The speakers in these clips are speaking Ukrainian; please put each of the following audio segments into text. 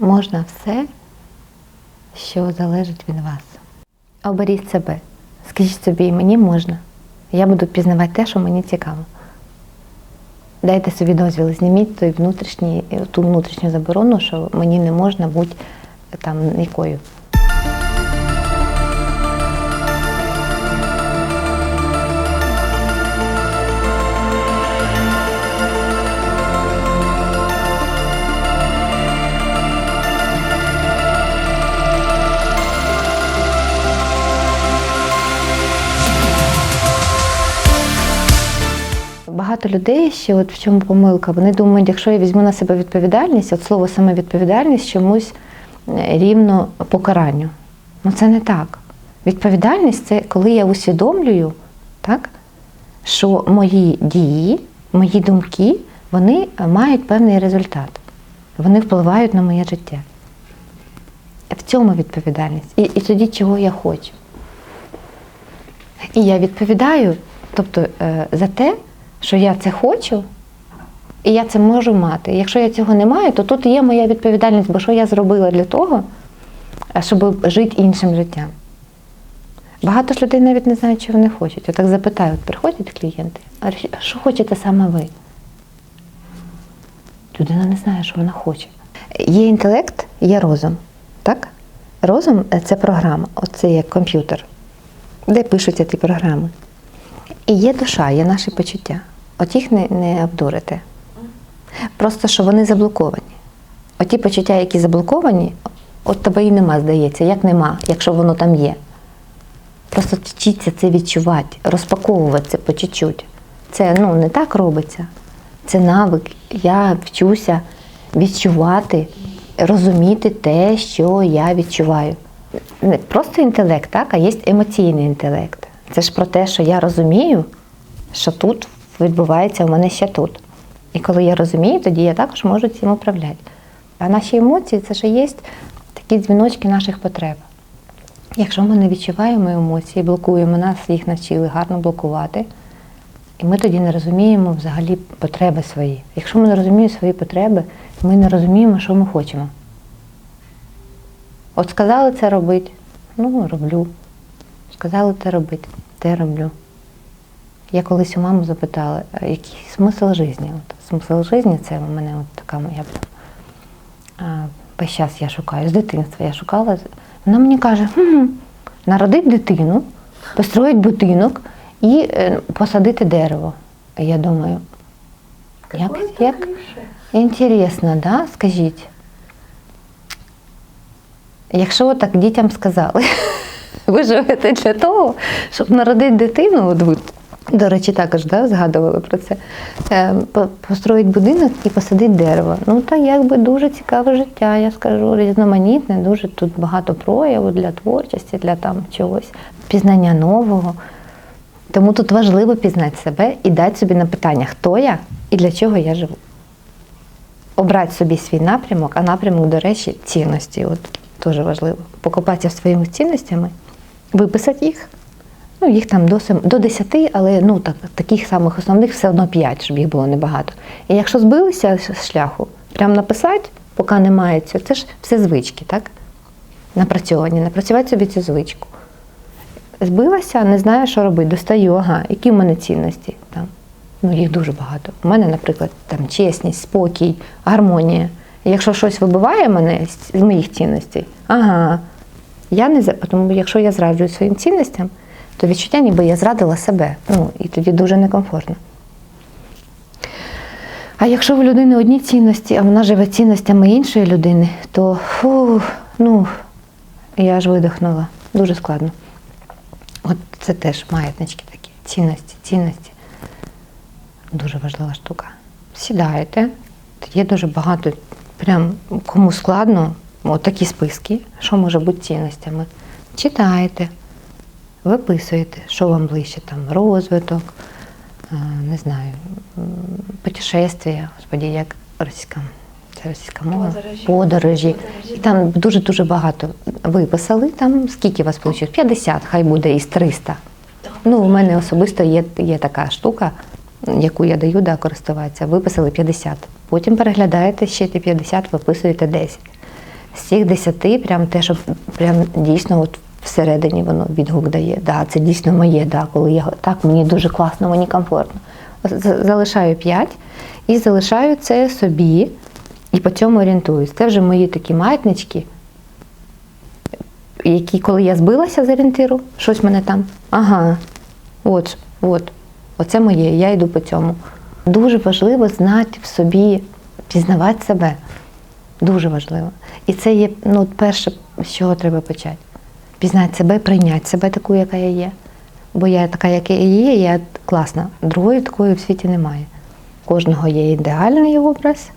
можна все, що залежить від вас. Оберіть себе. Скажіть собі, мені можна. Я буду пізнавати те, що мені цікаво. Дайте собі дозвіл, зніміть той внутрішній, ту внутрішню заборону, що мені не можна бути там якою. Багато людей ще от в чому помилка. Вони думають, якщо я візьму на себе відповідальність, от слово саме відповідальність чомусь е, рівно покаранню. Ну це не так. Відповідальність це коли я усвідомлюю, так, що мої дії, мої думки, вони мають певний результат. Вони впливають на моє життя. В цьому відповідальність. І, і тоді, чого я хочу. І я відповідаю, тобто е, за те, що я це хочу, і я це можу мати. Якщо я цього не маю, то тут є моя відповідальність, бо що я зробила для того, а щоб жити іншим життям. Багато ж людей навіть не знають, що вони хочуть. Отак запитаю, приходять клієнти, а що хочете саме ви? Людина не знає, що вона хоче. Є інтелект, є розум. Так? Розум це програма, оце як комп'ютер, де пишуться ті програми. І є душа, є наші почуття. От їх не, не обдурити. Просто що вони заблоковані. Оті почуття, які заблоковані, от тебе і нема, здається. Як нема, якщо воно там є. Просто вчіться це відчувати, розпаковувати це по чуть-чуть. Це ну, не так робиться. Це навик. Я вчуся відчувати, розуміти те, що я відчуваю. Не просто інтелект, так, а є емоційний інтелект. Це ж про те, що я розумію, що тут відбувається у мене ще тут. І коли я розумію, тоді я також можу цим управляти. А наші емоції це ж є такі дзвіночки наших потреб. Якщо ми не відчуваємо емоції, блокуємо нас, їх навчили гарно блокувати, і ми тоді не розуміємо взагалі потреби свої. Якщо ми не розуміємо свої потреби, ми не розуміємо, що ми хочемо. От сказали це робити, ну роблю. Сказали те робити, те роблю. Я колись у маму запитала, який смисл життя? От, смисл життя це у мене от така моя. Весь час я шукаю, з дитинства я шукала. Вона мені каже, хм, народити дитину, построїти будинок і е, посадити дерево. Я думаю, як, як інтересно, да? скажіть. Якщо так дітям сказали, ви живете для того, щоб народити дитину, от ви, до речі, також да, згадували про це, е, построїть будинок і посадити дерево. Ну, так якби дуже цікаве життя, я скажу, різноманітне, дуже тут багато прояву для творчості, для там чогось, пізнання нового. Тому тут важливо пізнати себе і дати собі на питання, хто я і для чого я живу. Обрати собі свій напрямок, а напрямок, до речі, цінності. От дуже важливо. Покопатися своїми цінностями, виписати їх. Ну, їх там до, сем- до 10, але ну, так, таких самих основних все одно 5, щоб їх було небагато. І якщо збилися з шляху, прям написати, поки немає цього, це ж все звички, так? Напрацьовані, напрацювати собі цю звичку. Збилася, не знаю, що робити, достаю, ага, які в мене цінності там. Ну, їх дуже багато. У мене, наприклад, там чесність, спокій, гармонія. Якщо щось вибиває мене з моїх цінностей, ага, я не тому якщо я зраджую своїм цінностям, то відчуття, ніби я зрадила себе. Ну, і тоді дуже некомфортно. А якщо в людини одні цінності, а вона живе цінностями іншої людини, то фу, ну, я аж видихнула. Дуже складно. От це теж маятнички такі. Цінності, цінності. Дуже важлива штука. Сідаєте, є дуже багато, прям кому складно, от такі списки, що може бути цінностями. Читаєте, виписуєте, що вам ближче, там розвиток, е, не знаю, путешествия, господі, як російська, це російська мова, Подорожі. подорожі. Подорожі. І там дуже-дуже багато виписали, там скільки вас вийшло? 50, хай буде із 300. Ну, у мене особисто є, є така штука, яку я даю да, користуватися. Виписали 50. Потім переглядаєте ще ті 50, виписуєте 10. З цих десяти, прям те, що прям дійсно от всередині воно відгук дає. Да, це дійсно моє, да, коли я так, мені дуже класно, мені комфортно. Залишаю п'ять і залишаю це собі, і по цьому орієнтуюсь. Це вже мої такі маятнички, які, коли я збилася з орієнтиру, щось мене там. Ага, от, от, оце моє, я йду по цьому. Дуже важливо знати в собі, пізнавати себе. Дуже важливо. І це є ну, перше, з чого треба почати. Пізнати себе, прийняти себе таку, яка я є. Бо я така, яка я є, я класна. Другої такої в світі немає. У Кожного є ідеальний образ,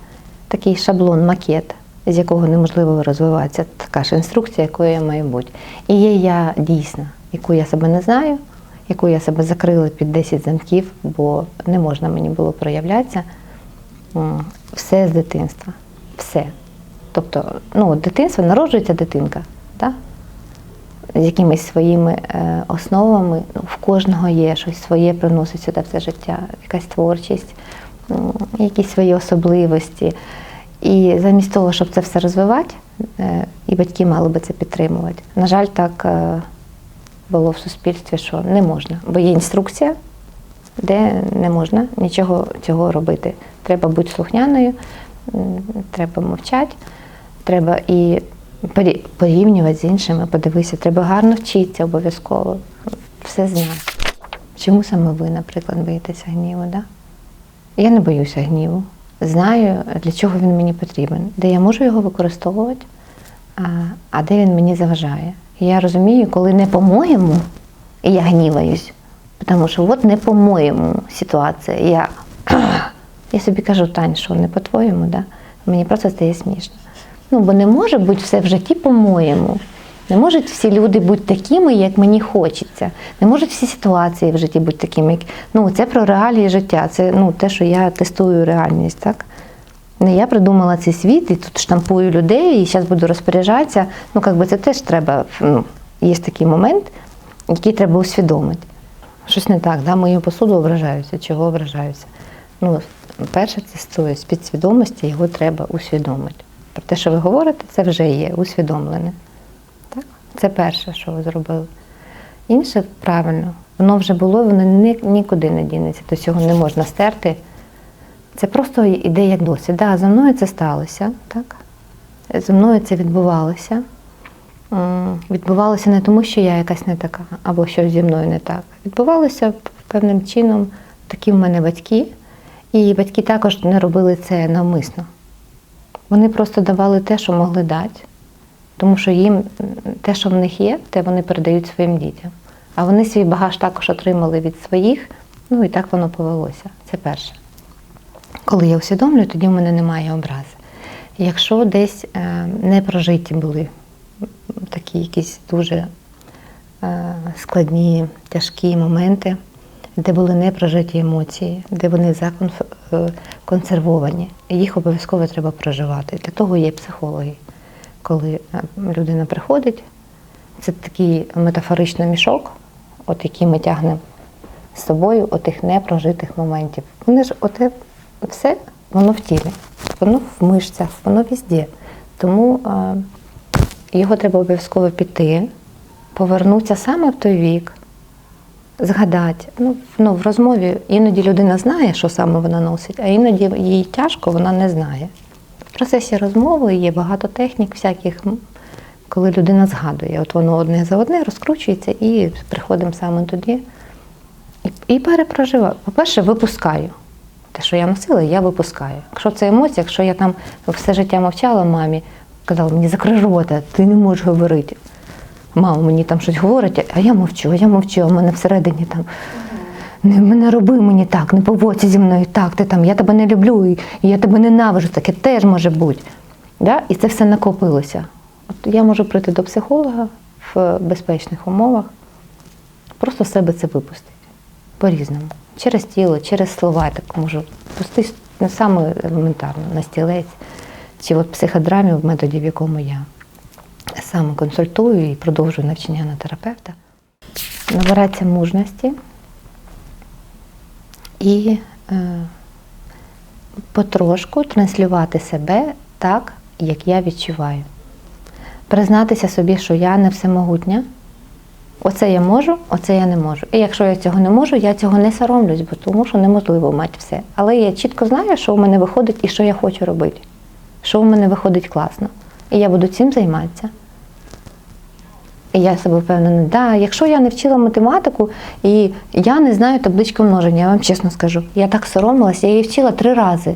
такий шаблон, макет, з якого неможливо розвиватися. Така ж інструкція, якою я маю бути. І є я дійсна, яку я себе не знаю, яку я себе закрила під 10 замків, бо не можна мені було проявлятися. Все з дитинства. Все. Тобто, ну, дитинство народжується дитинка, так? з якимись своїми е, основами. Ну, в кожного є щось своє, приносить сюди все життя, якась творчість, м, якісь свої особливості. І замість того, щоб це все розвивати, е, і батьки мали би це підтримувати. На жаль, так е, було в суспільстві, що не можна, бо є інструкція, де не можна нічого цього робити. Треба бути слухняною, треба мовчати, треба і порівнювати з іншими, подивися, треба гарно вчитися обов'язково, все знати. Чому саме ви, наприклад, боїтеся гніву? Да? Я не боюся гніву. Знаю, для чого він мені потрібен, де я можу його використовувати, а, а де він мені заважає. Я розумію, коли не по-моєму, я гніваюсь, тому що от не по-моєму ситуація. Я, я собі кажу, Тань, що не по-твоєму, да? мені просто стає смішно. Ну, бо не може бути все в житті по-моєму. Не можуть всі люди бути такими, як мені хочеться. Не можуть всі ситуації в житті бути такими. Як... Ну, це про реалії життя. Це ну, те, що я тестую реальність, так? Не я придумала цей світ і тут штампую людей, і зараз буду розпоряджатися. Ну, як би це теж треба. Ну, є такий момент, який треба усвідомити. Щось не так, да? мою посуду ображаюся, чого ображаюся. Ну, перше, це стоїть з підсвідомості, його треба усвідомити. Про те, що ви говорите, це вже є усвідомлене. Так? Це перше, що ви зробили. Інше правильно, воно вже було, воно ні, нікуди не дінеться, до цього не можна стерти. Це просто іде як досвід. Да, за мною це сталося, так? Зі мною це відбувалося. Відбувалося не тому, що я якась не така, або щось зі мною не так. Відбувалося певним чином такі в мене батьки, і батьки також не робили це навмисно. Вони просто давали те, що могли дати, тому що їм те, що в них є, те вони передають своїм дітям. А вони свій багаж також отримали від своїх, ну і так воно повелося. Це перше. Коли я усвідомлюю, тоді в мене немає образи. Якщо десь е, не прожиті були такі якісь дуже е, складні, тяжкі моменти, де були непрожиті емоції, де вони законсервовані, їх обов'язково треба проживати. Для того є психологи. Коли е, людина приходить, це такий метафоричний мішок, от який ми тягнемо з собою отих непрожитих моментів. Вони ж оте все, воно в тілі, воно в мишцях, воно везде. Тому а, його треба обов'язково піти, повернутися саме в той вік, згадати. Ну, ну, в розмові іноді людина знає, що саме вона носить, а іноді їй тяжко, вона не знає. В процесі розмови є багато технік всяких, коли людина згадує. От воно одне за одне розкручується і приходимо саме туди. І, перепроживаю. По-перше, випускаю. Те, що я носила, я випускаю. Якщо це емоція, якщо я там все життя мовчала мамі, казала, мені закрий ти не можеш говорити. Мама мені там щось говорить, а я мовчу, а я мовчу, а в мене всередині там. Не, не роби мені так, не поводься зі мною так, ти там, я тебе не люблю, і я тебе ненавижу, таке теж може бути. Да? І це все накопилося. От я можу прийти до психолога в безпечних умовах, просто себе це випустити. По-різному. Через тіло, через слова, я так можу пустити не саме елементарно, на стілець, чи от психодрамі в методі, в якому я саме консультую і продовжую навчання на терапевта. Набиратися мужності і е, потрошку транслювати себе так, як я відчуваю. признатися собі, що я не всемогутня. Оце я можу, оце я не можу. І якщо я цього не можу, я цього не соромлюсь, бо тому що неможливо мати все. Але я чітко знаю, що у мене виходить і що я хочу робити, що у мене виходить класно. І я буду цим займатися. І я себе впевнена, да, якщо я не вчила математику і я не знаю табличку множення, я вам чесно скажу, я так соромилася, я її вчила три рази.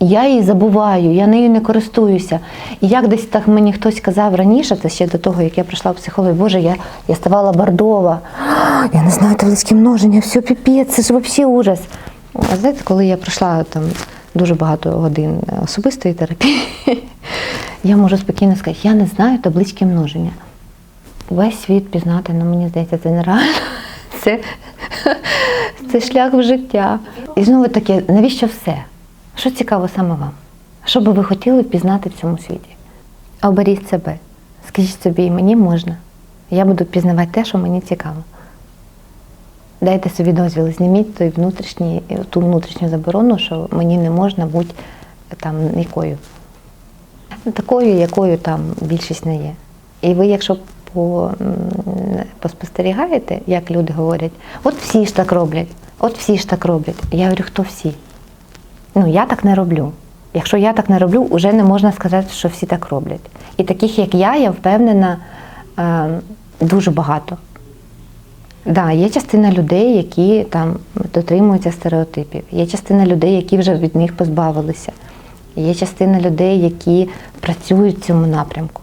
Я її забуваю, я нею не користуюся. І як десь так мені хтось казав раніше, це ще до того, як я прийшла в психологію, Боже, я, я ставала бордова. Я не знаю таблицькі множення, все піпець, це ж взагалі ужас. А знаєте, коли я пройшла там дуже багато годин особистої терапії, я можу спокійно сказати, я не знаю таблички множення. Весь світ пізнати, ну мені здається, це нереально. Це, це шлях в життя. І знову таки, навіщо все? Що цікаво саме вам? Що би ви хотіли пізнати в цьому світі? Оберіть себе. Скажіть собі, мені можна. Я буду пізнавати те, що мені цікаво. Дайте собі дозвіл, зніміть той внутрішній, ту внутрішню заборону, що мені не можна бути там якою. Такою, якою там більшість не є. І ви, якщо по, поспостерігаєте, як люди говорять, от всі ж так роблять, от всі ж так роблять. Я говорю, хто всі? Ну, я так не роблю. Якщо я так не роблю, вже не можна сказати, що всі так роблять. І таких, як я, я впевнена, е, дуже багато. Да, є частина людей, які там дотримуються стереотипів. Є частина людей, які вже від них позбавилися. Є частина людей, які працюють в цьому напрямку.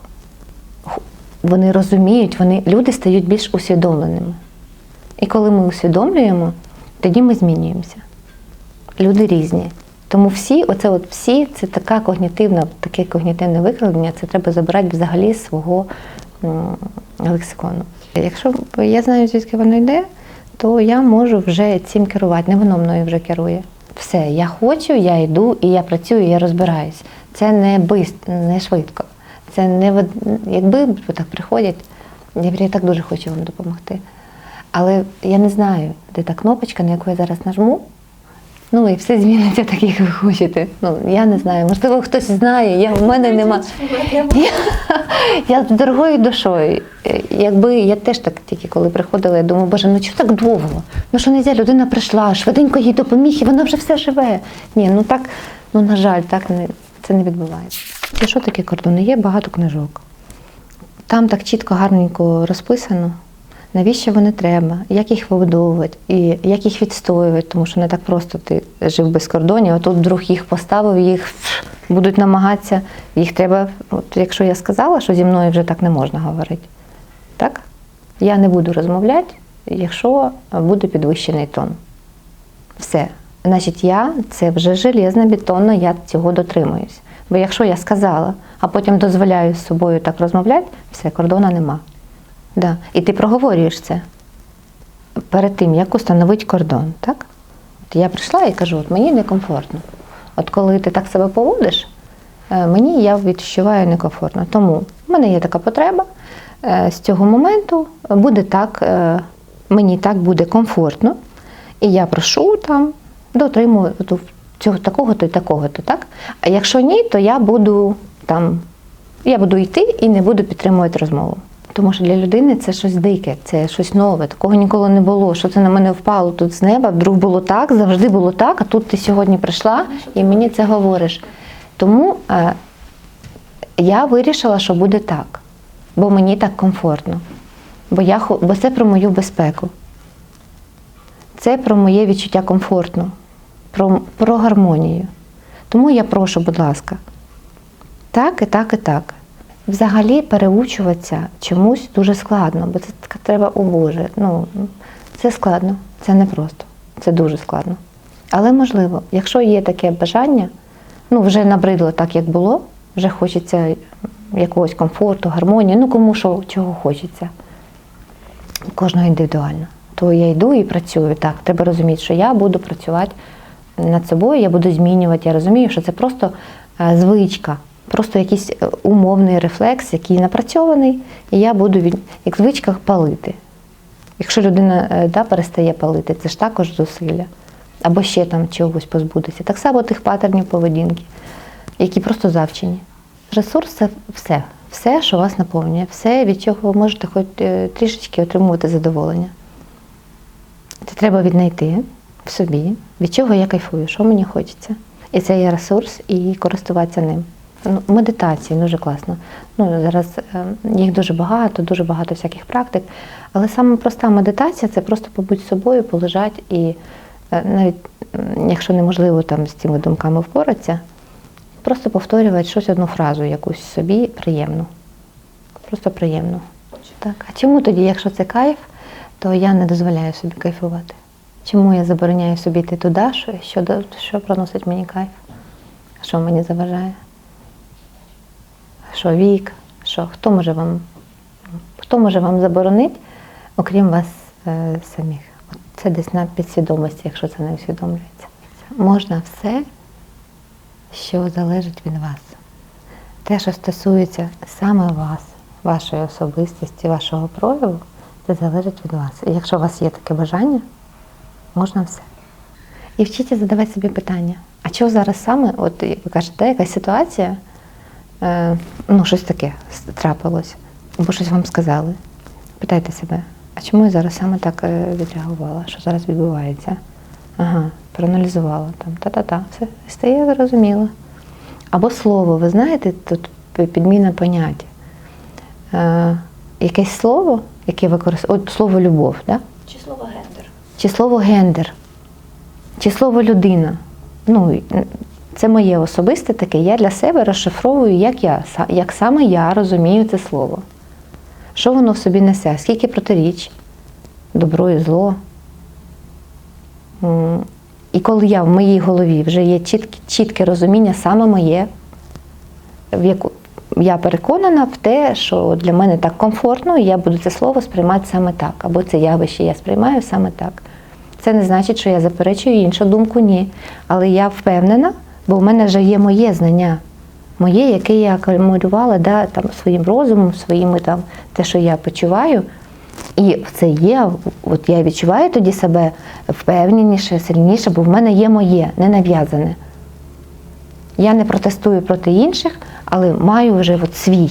Вони розуміють, вони, люди стають більш усвідомленими. І коли ми усвідомлюємо, тоді ми змінюємося. Люди різні. Тому всі, оце от всі, це така когнітивна, таке когнітивне викладення, це треба забирати взагалі з свого лексикону. Якщо я знаю, звідки воно йде, то я можу вже цим керувати. Не воно мною вже керує. Все, я хочу, я йду і я працюю, я розбираюсь. Це не бист, не швидко. Це не якби так приходять. Я я так дуже хочу вам допомогти. Але я не знаю, де та кнопочка, на яку я зараз нажму. Ну і все зміниться так, як ви хочете. Ну я не знаю. Можливо, хтось знає. Я в мене нема. Я, я з дорогою душою. Якби я теж так тільки коли приходила, я думаю, боже, ну чого так довго? Ну що не людина прийшла, швиденько їй допоміг, і вона вже все живе. Ні, ну так, ну на жаль, так не це не відбувається. Це що таке кордони? Є багато книжок. Там так чітко, гарненько розписано, навіщо вони треба, як їх вибудовувати і як їх відстоювати, тому що не так просто ти жив без кордонів, а тут вдруг їх поставив, їх будуть намагатися, їх треба. От якщо я сказала, що зі мною вже так не можна говорити, так? Я не буду розмовляти, якщо буде підвищений тон. Все. Значить, я це вже железно, бетонно, я цього дотримуюсь. Бо якщо я сказала, а потім дозволяю з собою так розмовляти, все, кордона нема. Да. І ти проговорюєш це перед тим, як установити кордон. Так? От я прийшла і кажу, от мені некомфортно. От коли ти так себе поводиш, е, мені я відчуваю некомфортно. Тому в мене є така потреба. е, З цього моменту буде так, е, мені так буде комфортно. І я прошу там дотримувати цього такого-то і такого-то, так? А якщо ні, то я буду там, я буду йти і не буду підтримувати розмову. Тому що для людини це щось дике, це щось нове, такого ніколи не було. Що це на мене впало тут з неба, вдруг було так, завжди було так, а тут ти сьогодні прийшла і мені це говориш. Тому е, я вирішила, що буде так, бо мені так комфортно. Бо, я, бо це про мою безпеку. Це про моє відчуття комфортно, про, про гармонію. Тому я прошу, будь ласка, так і так і так. Взагалі переучуватися чомусь дуже складно, бо це треба, о Боже, ну це складно, це непросто, це дуже складно. Але можливо, якщо є таке бажання, ну вже набридло так, як було, вже хочеться якогось комфорту, гармонії, ну кому що чого хочеться кожного індивідуально. То я йду і працюю. Так, треба розуміти, що я буду працювати над собою, я буду змінювати. Я розумію, що це просто е, звичка, просто якийсь е, умовний рефлекс, який напрацьований, і я буду від, як звичка палити. Якщо людина е, да, перестає палити, це ж також зусилля. Або ще там чогось позбутися. Так само тих патернів поведінки, які просто завчені. Ресурс це все. все, що вас наповнює, все, від чого ви можете хоч е, трішечки отримувати задоволення. Це треба віднайти в собі, від чого я кайфую, що мені хочеться. І це є ресурс, і користуватися ним. Ну, медитації дуже класно. Ну, зараз е, їх дуже багато, дуже багато всяких практик. Але саме проста медитація це просто побудь з собою, полежать і е, навіть якщо неможливо там з цими думками впоратися, просто повторювати щось одну фразу, якусь собі приємну. Просто приємно. Так. А чому тоді, якщо це кайф, то я не дозволяю собі кайфувати? Чому я забороняю собі йти туди, що, що, що приносить мені кайф? Що мені заважає? Що вік? Що хто може вам, хто може вам заборонити, окрім вас е, самих? Це десь на підсвідомості, якщо це не усвідомлюється. Можна все, що залежить від вас. Те, що стосується саме вас, вашої особистості, вашого прояву, це залежить від вас. І якщо у вас є таке бажання, можна все. І вчіться задавати собі питання. А чого зараз саме, от ви кажете, якась ситуація, е, ну, щось таке трапилось, або щось вам сказали. Питайте себе, а чому я зараз саме так е, відреагувала? Що зараз відбувається? Ага, проаналізувала там, та-та-та, все стає зрозуміло. Або слово, ви знаєте, тут підміна поняття. Е, якесь слово, яке використовує, от слово любов, да? Чи слово гендер? чи слово гендер, чи слово людина. Ну, це моє особисте таке. Я для себе розшифровую, як я, як саме я розумію це слово. Що воно в собі несе, скільки протиріч, добро і зло. І коли я в моїй голові вже є чітке, чітке розуміння саме моє, в яку я переконана в те, що для мене так комфортно, і я буду це слово сприймати саме так, або це явище я сприймаю саме так. Це не значить, що я заперечую іншу думку, ні. Але я впевнена, бо в мене вже є моє знання, моє, яке я акумулювала да, там, своїм розумом, своїми там, те, що я почуваю. І це є, от я відчуваю тоді себе впевненіше, сильніше, бо в мене є моє, не нав'язане. Я не протестую проти інших, але маю вже от свій.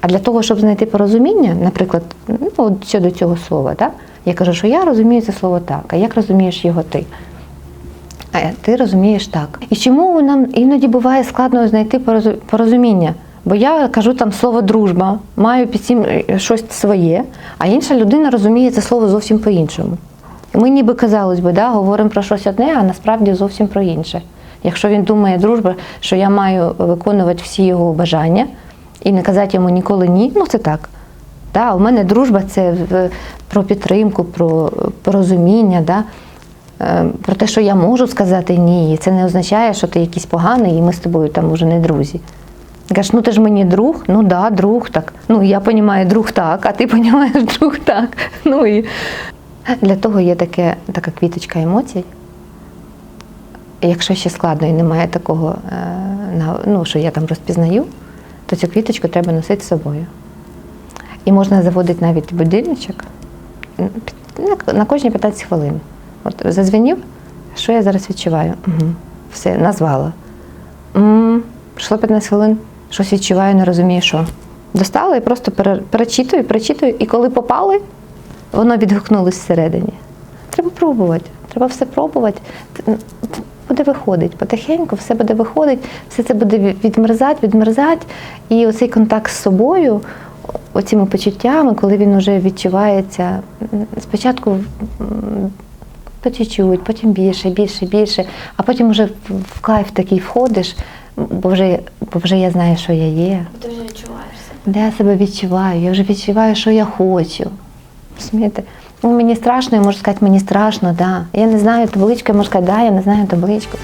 А для того, щоб знайти порозуміння, наприклад, ну, от щодо цього слова, так? я кажу, що я розумію це слово так, а як розумієш його ти? А ти розумієш так. І чому нам іноді буває складно знайти порозуміння? Бо я кажу там слово дружба, маю під цим е, щось своє, а інша людина розуміє це слово зовсім по-іншому. Ми ніби казалось би, да, говоримо про щось одне, а насправді зовсім про інше. Якщо він думає, дружба, що я маю виконувати всі його бажання і не казати йому ніколи ні, ну це так. Да, у мене дружба це про підтримку, про порозуміння, да, е, про те, що я можу сказати ні. Це не означає, що ти якийсь поганий, і ми з тобою там уже не друзі. Кажеш, ну ти ж мені друг, ну да, друг так. Ну я розумію друг так, а ти розумієш друг так. Ну і для того є таке, така квіточка емоцій. Якщо ще складно і немає такого, е, ну, що я там розпізнаю, то цю квіточку треба носити з собою. І можна заводити навіть будильничок на кожні 15 хвилин. От зазвенів, що я зараз відчуваю? Угу. Все, назвала. м пройшло 15 хвилин, щось відчуваю, не розумію, що. Достала і просто перечитую, перечитую, і коли попали, воно відгукнулось всередині. Треба пробувати, треба все пробувати. Буде виходить потихеньку, все буде виходить, все це буде від- відмерзати, відмерзати. І оцей контакт з собою, оціми почуттями, коли він вже відчувається, спочатку по чуть-чуть, потім більше, більше, більше, а потім вже в- кайф такий входиш, бо вже, бо вже я знаю, що я є, Ти вже відчуваєш себе. я себе відчуваю, я вже відчуваю, що я хочу. Розумієте? Ну, мені страшно, я можу сказати, мені страшно, да. Я не знаю табличку, я можу сказати, да, я не знаю табличку.